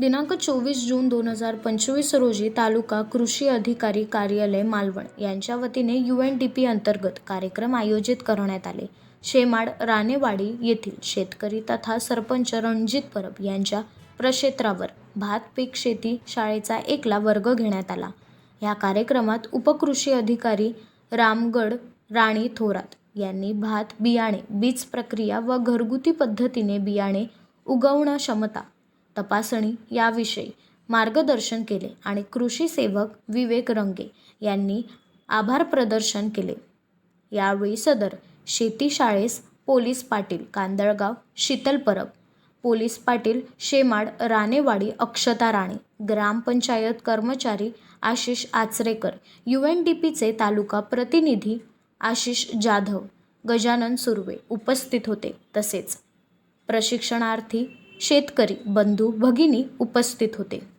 दिनांक चोवीस जून दोन हजार पंचवीस रोजी तालुका कृषी अधिकारी कार्यालय मालवण यांच्या वतीने यू एन डी पी अंतर्गत कार्यक्रम आयोजित करण्यात आले. शेमाड रानेवाडी येथील शेतकरी तथा सरपंच रणजित परब यांच्या प्रक्षेत्रावर भात पीक शेती शाळेचा एकला वर्ग घेण्यात आला. या कार्यक्रमात उपकृषी अधिकारी रामगड राणी थोरात यांनी भात बियाणे बीज प्रक्रिया व घरगुती पद्धतीने बियाणे उगवणं क्षमता तपासणी याविषयी मार्गदर्शन केले आणि कृषी सेवक विवेक रंगे यांनी आभार प्रदर्शन केले. यावेळी सदर शेती शाळेस पोलीस पाटील कांदळगाव शीतल परब पोलीस पाटील शेमाड रानेवाडी अक्षता राणे ग्रामपंचायत कर्मचारी Ashish Acharekar U N D पीचे तालुका प्रतिनिधी आशिष जाधव गजानन सुर्वे उपस्थित होते. तसेच प्रशिक्षणार्थी शेतकरी बंधू भगिनी उपस्थित होते.